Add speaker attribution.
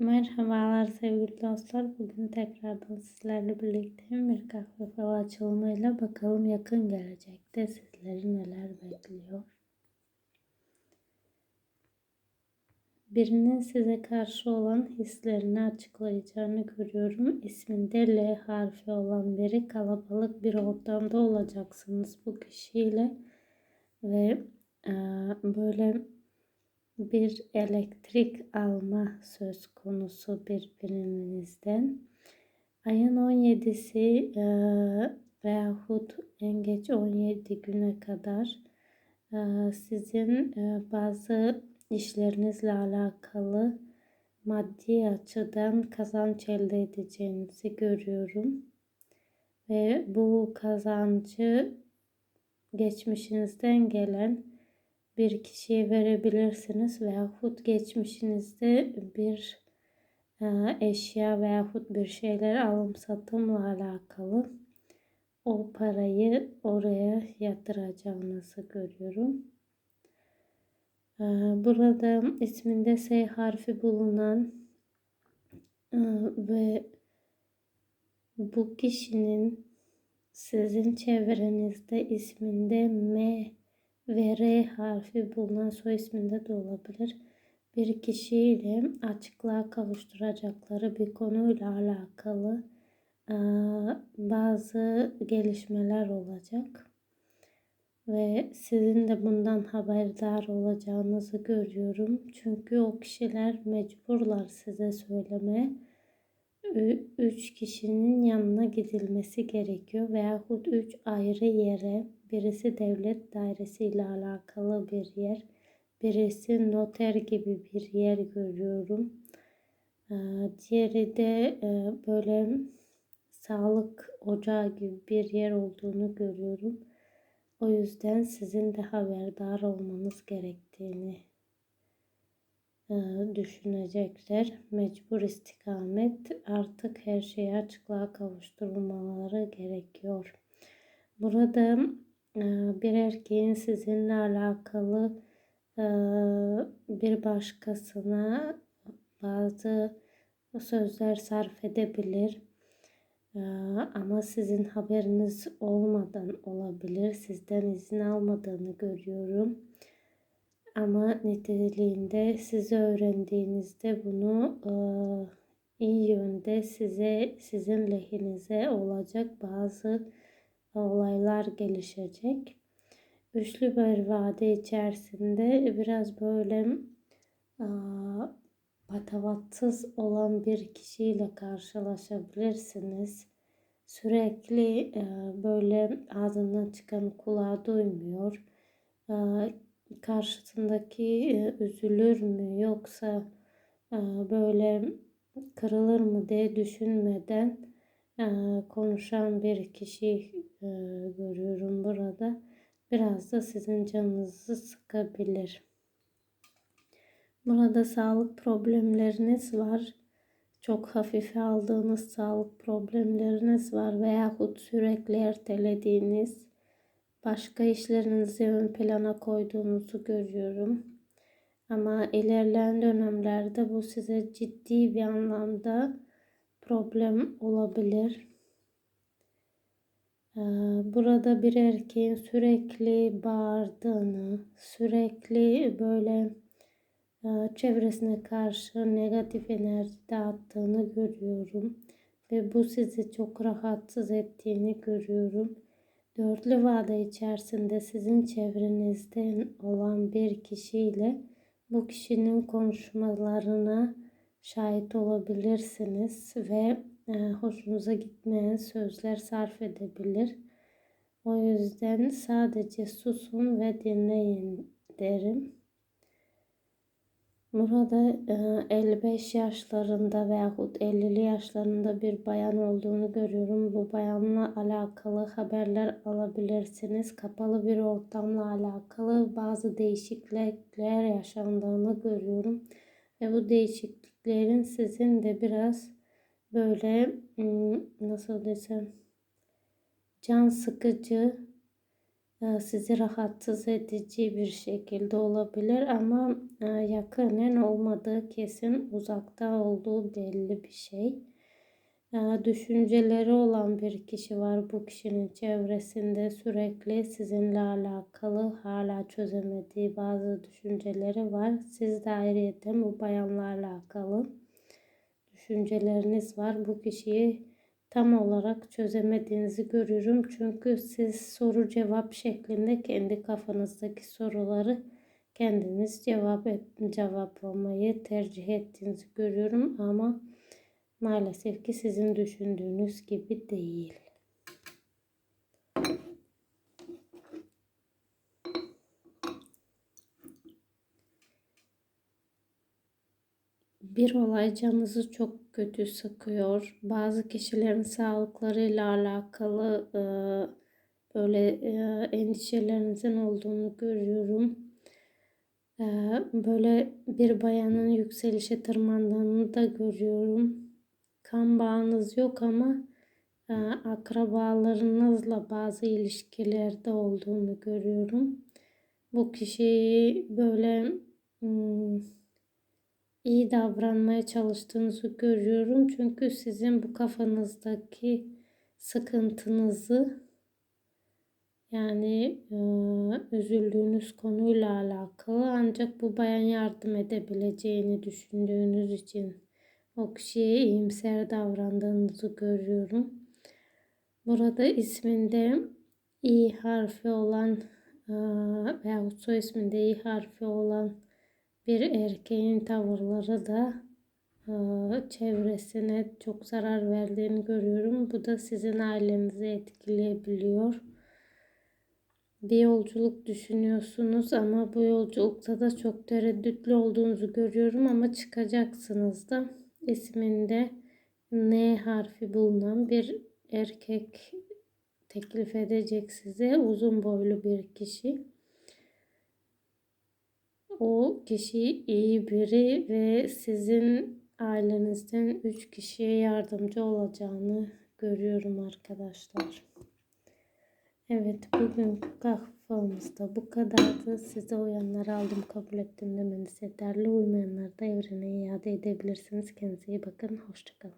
Speaker 1: Merhabalar sevgili dostlar. Bugün tekrardan sizlerle birlikteyim. Bir kahve falı açılımıyla bakalım yakın gelecekte sizleri neler bekliyor. Birinin size karşı olan hislerini açıklayacağını görüyorum. İsminde L harfi olan biri kalabalık bir ortamda olacaksınız bu kişiyle ve e, böyle bir elektrik alma söz konusu birbirinizden. Ayın 17'si e, veyahut en geç 17 güne kadar e, sizin e, bazı işlerinizle alakalı maddi açıdan kazanç elde edeceğinizi görüyorum. Ve bu kazancı geçmişinizden gelen bir kişiye verebilirsiniz veyahut geçmişinizde bir e, eşya veyahut bir şeyler alım satımla alakalı o parayı oraya yatıracağınızı görüyorum. E, burada isminde S harfi bulunan e, ve bu kişinin sizin çevrenizde isminde M ve R harfi bulunan soy isminde de olabilir. Bir kişiyle açıklığa kavuşturacakları bir konuyla alakalı bazı gelişmeler olacak. Ve sizin de bundan haberdar olacağınızı görüyorum. Çünkü o kişiler mecburlar size söylemeye. Üç kişinin yanına gidilmesi gerekiyor veyahut üç ayrı yere Birisi devlet dairesi ile alakalı bir yer. Birisi noter gibi bir yer görüyorum. Ee, diğeri de e, böyle sağlık ocağı gibi bir yer olduğunu görüyorum. O yüzden sizin de haberdar olmanız gerektiğini e, düşünecekler. Mecbur istikamet artık her şeyi açıklığa kavuşturmaları gerekiyor. Burada bir erkeğin sizinle alakalı bir başkasına bazı sözler sarf edebilir. Ama sizin haberiniz olmadan olabilir. Sizden izin almadığını görüyorum. Ama niteliğinde sizi öğrendiğinizde bunu iyi yönde size sizin lehinize olacak bazı olaylar gelişecek. Üçlü bir vade içerisinde biraz böyle patavatsız olan bir kişiyle karşılaşabilirsiniz. Sürekli böyle ağzından çıkan kulağı duymuyor. Karşısındaki üzülür mü yoksa böyle kırılır mı diye düşünmeden konuşan bir kişi görüyorum burada. Biraz da sizin canınızı sıkabilir. Burada sağlık problemleriniz var. Çok hafife aldığınız sağlık problemleriniz var veyahut sürekli ertelediğiniz başka işlerinizi ön plana koyduğunuzu görüyorum. Ama ilerleyen dönemlerde bu size ciddi bir anlamda problem olabilir. Ee, burada bir erkeğin sürekli bağırdığını, sürekli böyle e, çevresine karşı negatif enerji dağıttığını görüyorum. Ve bu sizi çok rahatsız ettiğini görüyorum. Dörtlü vade içerisinde sizin çevrenizden olan bir kişiyle bu kişinin konuşmalarına şahit olabilirsiniz ve e, hoşunuza gitmeyen sözler sarf edebilir. O yüzden sadece susun ve dinleyin derim. Burada 55 e, yaşlarında veyahut 50'li yaşlarında bir bayan olduğunu görüyorum. Bu bayanla alakalı haberler alabilirsiniz. Kapalı bir ortamla alakalı bazı değişiklikler yaşandığını görüyorum. Ve bu değişikliklerin sizin de biraz böyle nasıl desem can sıkıcı e, sizi rahatsız edici bir şekilde olabilir ama e, yakının olmadığı kesin uzakta olduğu belli bir şey. Düşünceleri olan bir kişi var bu kişinin çevresinde sürekli sizinle alakalı hala çözemediği bazı düşünceleri var. Siz de ayrıyeten bu bayanlarla alakalı düşünceleriniz var. Bu kişiyi tam olarak çözemediğinizi görüyorum. Çünkü siz soru cevap şeklinde kendi kafanızdaki soruları kendiniz cevap et, cevaplamayı tercih ettiğinizi görüyorum ama maalesef ki sizin düşündüğünüz gibi değil. Bir olay canınızı çok kötü sıkıyor. Bazı kişilerin sağlıklarıyla alakalı e, böyle e, endişelerinizin olduğunu görüyorum. E, böyle bir bayanın yükselişe tırmandığını da görüyorum. Kan bağınız yok ama e, akrabalarınızla bazı ilişkilerde olduğunu görüyorum. Bu kişiyi böyle hmm, iyi davranmaya çalıştığınızı görüyorum. Çünkü sizin bu kafanızdaki sıkıntınızı yani e, üzüldüğünüz konuyla alakalı ancak bu bayan yardım edebileceğini düşündüğünüz için o kişiye iyimser davrandığınızı görüyorum. Burada isminde i harfi olan e, veya soy isminde i harfi olan bir erkeğin tavırları da e, çevresine çok zarar verdiğini görüyorum. Bu da sizin ailenizi etkileyebiliyor. Bir yolculuk düşünüyorsunuz ama bu yolculukta da çok tereddütlü olduğunuzu görüyorum ama çıkacaksınız da isminde N harfi bulunan bir erkek teklif edecek size uzun boylu bir kişi. O kişi iyi biri ve sizin ailenizden 3 kişiye yardımcı olacağını görüyorum arkadaşlar. Evet bugünkü kahvaltımızda bu kadardı. Size uyanları aldım kabul ettim demeniz yeterli. Uymayanları da evrene iade edebilirsiniz. Kendinize iyi bakın. Hoşçakalın.